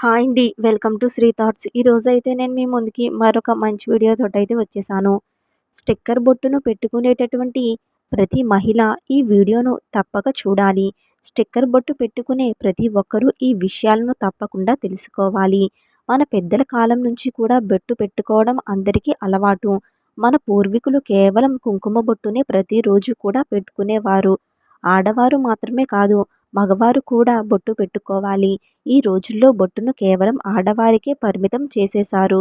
Hi అండి. Welcome to Sri thoughts. ఈరోజు అయితే నేను మీ ముందుకి మరొక మంచి వీడియోతో అయితే వచ్చేసాను. స్టిక్కర్ బొట్టును పెట్టుకునేటటువంటి ప్రతి మహిళ ఈ వీడియోను తప్పక చూడాలి. స్టిక్కర్ బొట్టు పెట్టుకునే ప్రతి ఒక్కరూ ఈ విషయాలను తప్పకుండా తెలుసుకోవాలి. మన పెద్దల కాలం నుంచి కూడా బొట్టు పెట్టుకోవడం అందరికీ అలవాటు. మన పూర్వీకులు కేవలం కుంకుమ బొట్టునే ప్రతిరోజు కూడా పెట్టుకునేవారు. ఆడవారు మాత్రమే కాదు మగవారు కూడా బొట్టు పెట్టుకోవాలి. ఈ రోజుల్లో బొట్టును కేవలం ఆడవారికే పరిమితం చేసేశారు.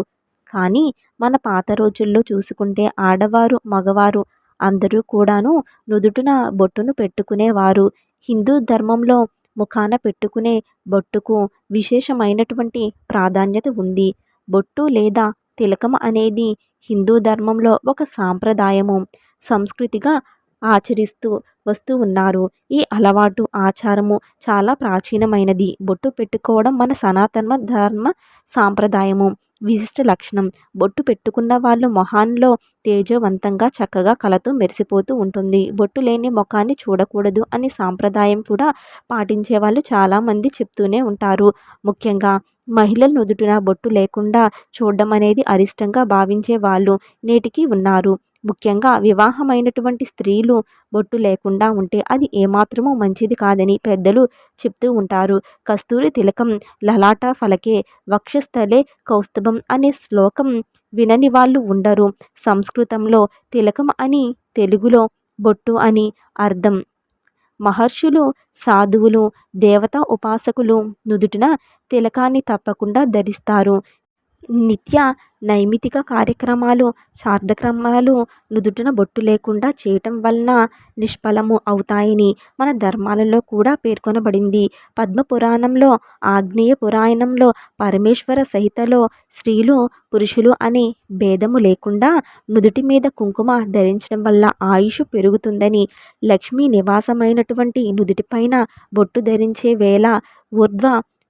కానీ మన పాత రోజుల్లో చూసుకుంటే ఆడవారు మగవారు అందరూ కూడాను నుదుటిన బొట్టును పెట్టుకునేవారు. హిందూ ధర్మంలో ముఖాన పెట్టుకునే బొట్టుకు విశేషమైనటువంటి ప్రాధాన్యత ఉంది. బొట్టు లేదా తిలకం అనేది హిందూ ధర్మంలో ఒక సాంప్రదాయము. సంస్కృతిగా ఆచరిస్తూ వస్తూ ఉన్నారు. ఈ అలవాటు ఆచారము చాలా ప్రాచీనమైనది. బొట్టు పెట్టుకోవడం మన సనాతన ధర్మ సాంప్రదాయము. విశిష్ట లక్షణం బొట్టు పెట్టుకున్న వాళ్ళు మొహాన్లో తేజవంతంగా చక్కగా కలతో మెరిసిపోతూ ఉంటుంది. బొట్టు లేని ముఖాన్ని చూడకూడదు అని సాంప్రదాయం కూడా పాటించే వాళ్ళు చాలామంది చెప్తూనే ఉంటారు. ముఖ్యంగా మహిళల నుదుటిన బొట్టు లేకుండా చూడడం అనేది అరిష్టంగా భావించే వాళ్ళు నేటికి ఉన్నారు. ముఖ్యంగా వివాహమైనటువంటి స్త్రీలు బొట్టు లేకుండా ఉంటే అది ఏమాత్రమూ మంచిది కాదని పెద్దలు చెప్తూ ఉంటారు. కస్తూరి తిలకం లలాట ఫలకే వక్షస్థలే కౌస్తభం అనే శ్లోకం వినని వాళ్ళు ఉండరు. సంస్కృతంలో తిలకం అని తెలుగులో బొట్టు అని అర్థం. మహర్షులు సాధువులు దేవతా ఉపాసకులు నుదుటిన తిలకాన్ని తప్పకుండా ధరిస్తారు. నిత్య నైమితిక కార్యక్రమాలు సార్థక్రమాలు నుదుటిన బొట్టు లేకుండా చేయటం వలన నిష్ఫలము అవుతాయని మన ధర్మాలలో కూడా పేర్కొనబడింది. పద్మ పురాణంలో ఆగ్నేయ పురాణంలో పరమేశ్వర సహితలో స్త్రీలు పురుషులు అనే భేదము లేకుండా నుదుటి మీద కుంకుమ ధరించడం వల్ల ఆయుష్ పెరుగుతుందని లక్ష్మీ నివాసమైనటువంటి నుదుటిపైన బొట్టు ధరించే వేళ ఊర్ధ్వ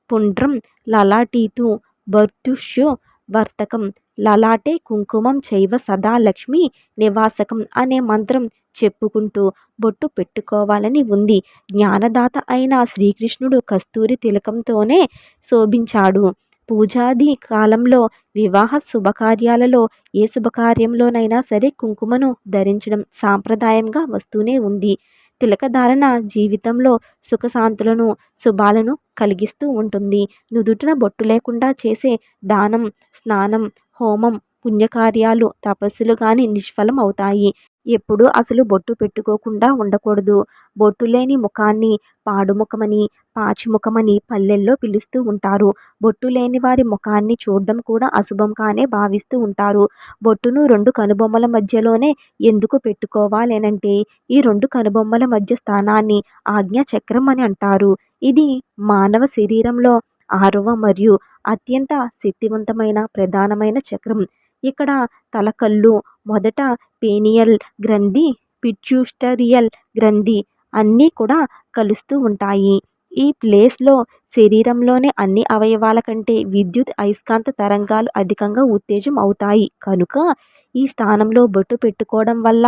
పుండ్రం లలాటీతు బర్తుష్యు వర్తకం. లలాటే కుంకుమం చైవ సదా లక్ష్మి నివాసకం అనే మంత్రం చెప్పుకుంటూ బొట్టు పెట్టుకోవాలని ఉంది. జ్ఞానదాత అయిన శ్రీకృష్ణుడు కస్తూరి తిలకంతోనే శోభించాడు. పూజాది కాలంలో వివాహ శుభకార్యాలలో ఏ శుభకార్యంలోనైనా సరే కుంకుమను ధరించడం సాంప్రదాయంగా వస్తూనే ఉంది. తిలకధారణ జీవితంలో సుఖశాంతులను శుభాలను కలిగిస్తూ ఉంటుంది. నుదుటిన బొట్టు లేకుండా చేసే దానం స్నానం హోమం పుణ్యకార్యాలు తపస్సులు కానీ నిష్ఫలం అవుతాయి ఎప్పుడు అసలు బొట్టు పెట్టుకోకుండా ఉండకూడదు. బొట్టు లేని ముఖాన్ని పాడుముఖమని పాచిముఖమని పల్లెల్లో పిలుస్తూ ఉంటారు. బొట్టు లేని వారి ముఖాన్ని చూడడం కూడా అశుభంగానే భావిస్తూ ఉంటారు. బొట్టును రెండు కనుబొమ్మల మధ్యలోనే ఎందుకు పెట్టుకోవాలేనంటే ఈ రెండు కనుబొమ్మల మధ్య స్థానాన్ని ఆజ్ఞా చక్రం అని అంటారు. ఇది మానవ శరీరంలో ఆరవ మరియు అత్యంత శక్తివంతమైన ప్రధానమైన చక్రం. ఇక్కడ తలకళ్ళు మొదట పేనియల్ గ్రంథి పిట్యూస్టరియల్ గ్రంథి అన్నీ కూడా కలుస్తూ ఉంటాయి. ఈ ప్లేస్లో శరీరంలోని అన్ని అవయవాల కంటే విద్యుత్ అయస్కాంత తరంగాలు అధికంగా ఉత్తేజం అవుతాయి. కనుక ఈ స్థానంలో బొట్టు పెట్టుకోవడం వల్ల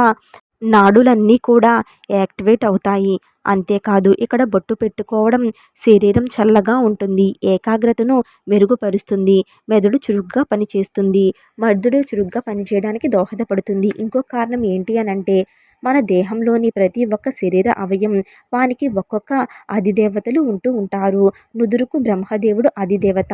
నాడులన్నీ కూడా యాక్టివేట్ అవుతాయి. అంతేకాదు ఇక్కడ బొట్టు పెట్టుకోవడం శరీరం చల్లగా ఉంటుంది ఏకాగ్రతను మెరుగుపరుస్తుంది మెదడు చురుగ్గా పనిచేస్తుంది మెదడు చురుగ్గా పనిచేయడానికి దోహదపడుతుంది. ఇంకో కారణం ఏంటి అని అంటే మన దేహంలోని ప్రతి ఒక్క శరీర అవయం వానికి ఒక్కొక్క అధిదేవతలు ఉంటూ ఉంటారు. నుదురుకు బ్రహ్మదేవుడు అధిదేవత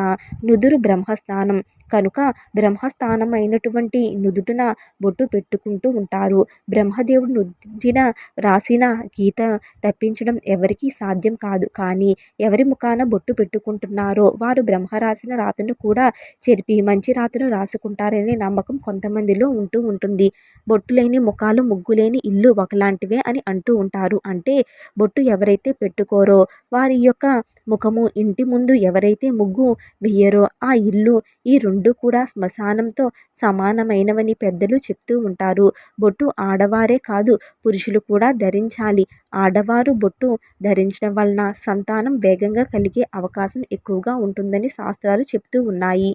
నుదురు బ్రహ్మస్థానం కనుక బ్రహ్మస్థానం అయినటువంటి నుదుటిన బొట్టు పెట్టుకుంటూ ఉంటారు. బ్రహ్మదేవుడు నుదుటిన రాసిన గీత తప్పించడం ఎవరికీ సాధ్యం కాదు. కానీ ఎవరి ముఖాన బొట్టు పెట్టుకుంటున్నారో వారు బ్రహ్మ రాసిన రాతను కూడా చెరిపి మంచి రాతను రాసుకుంటారనే నమ్మకం కొంతమందిలో ఉంటూ ఉంటుంది. బొట్టు లేని ముఖాలు ముగ్గు లేని ఇల్లు ఒకలాంటివే అని అంటూ ఉంటారు. అంటే బొట్టు ఎవరైతే పెట్టుకోరో వారి యొక్క ముఖము ఇంటి ముందు ఎవరైతే ముగ్గు వెయ్యరో ఆ ఇల్లు ఈ రెండు కూడా శ్మశానంతో సమానమైనవని పెద్దలు చెప్తూ ఉంటారు. బొట్టు ఆడవారే కాదు పురుషులు కూడా ధరించాలి. ఆడవారు బొట్టు ధరించడం వలన సంతానం వేగంగా కలిగే అవకాశం ఎక్కువగా ఉంటుందని శాస్త్రాలు చెప్తూ ఉన్నాయి.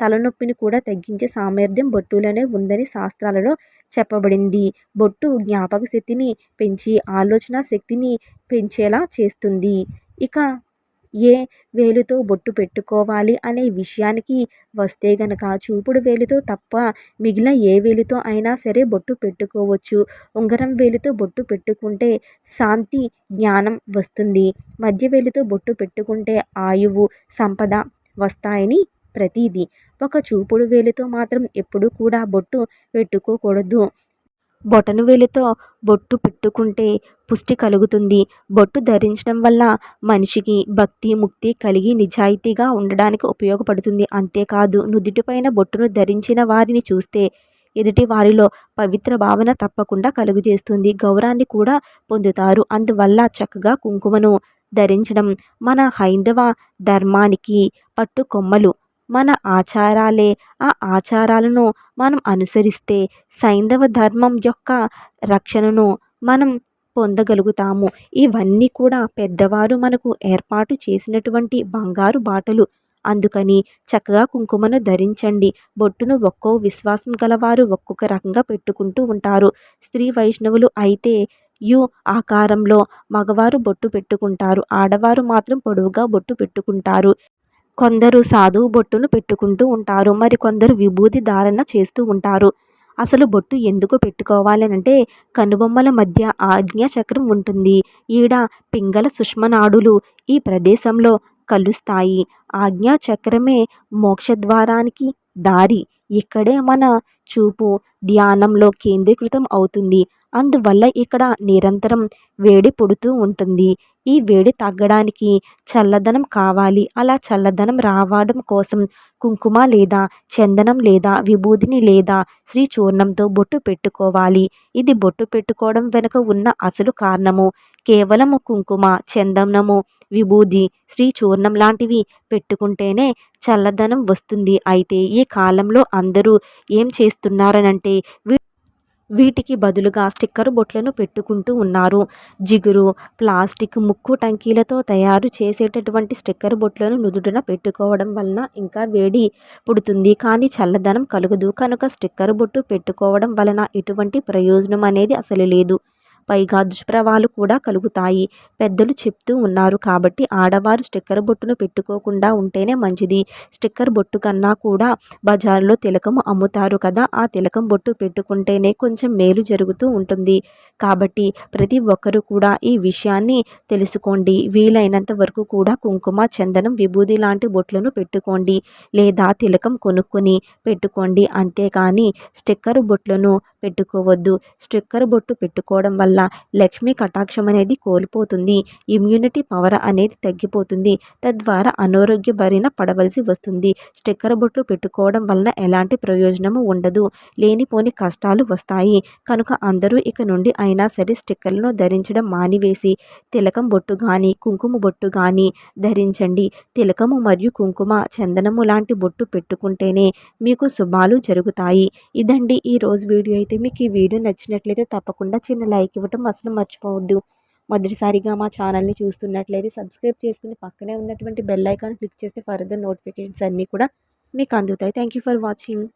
తలనొప్పిని కూడా తగ్గించే సామర్థ్యం బొట్టులోనే ఉందని శాస్త్రాలలో చెప్పబడింది. బొట్టు జ్ఞాపక శక్తిని పెంచి ఆలోచన శక్తిని పెంచేలా చేస్తుంది. ఇక ఏ వేలుతో బొట్టు పెట్టుకోవాలి అనే విషయానికి వస్తే గనక చూపుడు వేలుతో తప్ప మిగిలిన ఏ వేలుతో అయినా సరే బొట్టు పెట్టుకోవచ్చు. ఉంగరం వేలుతో బొట్టు పెట్టుకుంటే శాంతి జ్ఞానం వస్తుంది. మధ్య వేలుతో బొట్టు పెట్టుకుంటే ఆయువు సంపద వస్తాయని ప్రతీది. ఒక చూపుడు వేలుతో మాత్రం ఎప్పుడూ కూడా బొట్టు పెట్టుకోకూడదు. బొటను వేలితో బొట్టు పెట్టుకుంటే పుష్టి కలుగుతుంది. బొట్టు ధరించడం వల్ల మనిషికి భక్తి ముక్తి కలిగి నిజాయితీగా ఉండడానికి ఉపయోగపడుతుంది. అంతేకాదు నుదుటిపైన బొట్టును ధరించిన వారిని చూస్తే ఎదుటి వారిలో పవిత్ర భావన తప్పకుండా కలుగజేస్తుంది గౌరవాన్ని కూడా పొందుతారు. అందువల్ల చక్కగా కుంకుమను ధరించడం మన హైందవ ధర్మానికి పట్టుకొమ్మలు. మన ఆచారాలే. ఆ ఆచారాలను మనం అనుసరిస్తే సైంధవ ధర్మం యొక్క రక్షణను మనం పొందగలుగుతాము. ఇవన్నీ కూడా పెద్దవారు మనకు ఏర్పాటు చేసినటువంటి బంగారు బాటలు. అందుకని చక్కగా కుంకుమను ధరించండి. బొట్టును ఒక్కో విశ్వాసం గలవారు ఒక్కొక్క రకంగా పెట్టుకుంటూ ఉంటారు. స్త్రీ వైష్ణవులు అయితే యు ఆకారంలో మగవారు బొట్టు పెట్టుకుంటారు. ఆడవారు మాత్రం పొడవుగా బొట్టు పెట్టుకుంటారు. కొందరు సాధువు బొట్టును పెట్టుకుంటూ ఉంటారు. మరి కొందరు విభూతి ధారణ చేస్తూ ఉంటారు. అసలు బొట్టు ఎందుకు పెట్టుకోవాలనంటే కనుబొమ్మల మధ్య ఆజ్ఞాచక్రం ఉంటుంది. ఈడ పింగళ సుష్మనాడులు ఈ ప్రదేశంలో కలుస్తాయి. ఆజ్ఞా చక్రమే మోక్షద్వారానికి దారి. ఇక్కడే మన చూపు ధ్యానంలో కేంద్రీకృతం అవుతుంది. అందువల్ల ఇక్కడ నిరంతరం వేడి పుడుతూ ఉంటుంది. ఈ వేడి తగ్గడానికి చల్లదనం కావాలి. అలా చల్లదనం రావడం కోసం కుంకుమ లేదా చందనం లేదా విభూదిని లేదా శ్రీ చూర్ణంతో బొట్టు పెట్టుకోవాలి. ఇది బొట్టు పెట్టుకోవడం వెనుక ఉన్న అసలు కారణము. కేవలము కుంకుమ చందనము విభూది శ్రీ చూర్ణం లాంటివి పెట్టుకుంటేనే చల్లదనం వస్తుంది. అయితే ఈ కాలంలో అందరూ ఏం చేస్తున్నారనంటే వీటికి బదులుగా స్టిక్కర్ బొట్లను పెట్టుకుంటూ ఉన్నారు. జిగురు ప్లాస్టిక్ ముక్కు టంకీలతో తయారు చేసేటటువంటి స్టిక్కర్ బొట్లను నుదుడున పెట్టుకోవడం వలన ఇంకా వేడి పుడుతుంది. కానీ చల్లదనం కలగదు. కనుక స్టిక్కర్ బొట్టు పెట్టుకోవడం వలన ఎటువంటి ప్రయోజనం అనేది అసలు లేదు. పైగా దుష్ప్రవాలు కూడా కలుగుతాయి. పెద్దలు చెప్తూ ఉన్నారు కాబట్టి ఆడవారు స్టిక్కర్ బొట్టును పెట్టుకోకుండా ఉంటేనే మంచిది. స్టిక్కర్ బొట్టు కన్నా కూడా బజారులో తిలకము అమ్ముతారు కదా ఆ తిలకం బొట్టు పెట్టుకుంటేనే కొంచెం మేలు జరుగుతూ ఉంటుంది. కాబట్టి ప్రతి ఒక్కరూ కూడా ఈ విషయాన్ని తెలుసుకోండి. వీలైనంత వరకు కూడా కుంకుమ చందనం విభూది లాంటి బొట్లను పెట్టుకోండి. లేదా తిలకం కొనుక్కొని పెట్టుకోండి. అంతేకాని స్టిక్కర్ బొట్లను పెట్టుకోవద్దు. స్టిక్కర్ బొట్టు పెట్టుకోవడం వల్ల లక్ష్మీ కటాక్షం అనేది కోల్పోతుంది. ఇమ్యూనిటీ పవర్ అనేది తగ్గిపోతుంది. తద్వారా అనారోగ్య బారిన పడవలసి వస్తుంది. స్టిక్కర్ బొట్టు పెట్టుకోవడం వలన ఎలాంటి ప్రయోజనము ఉండదు. లేనిపోని కష్టాలు వస్తాయి. కనుక అందరూ ఇక నుండి అయినా సరే స్టిక్కర్లను ధరించడం మానివేసి తిలకం బొట్టు కానీ కుంకుమ బొట్టు కానీ ధరించండి. తిలకము మరియు కుంకుమ చందనము లాంటి బొట్టు పెట్టుకుంటేనే మీకు శుభాలు జరుగుతాయి. ఇదండి ఈ రోజు వీడియో. అయితే మీకు ఈ వీడియో నచ్చినట్లయితే తప్పకుండా చిన్న లైక్ ఇవ్వటం అసలు మర్చిపోవద్దు. మొదటిసారిగా మా ఛానల్ని చూస్తున్నట్లయితే సబ్స్క్రైబ్ చేసుకుని పక్కనే ఉన్నటువంటి బెల్ ఐకాన్ క్లిక్ చేస్తే ఫర్దర్ నోటిఫికేషన్స్ అన్నీ కూడా మీకు అందుతాయి. Thank you for watching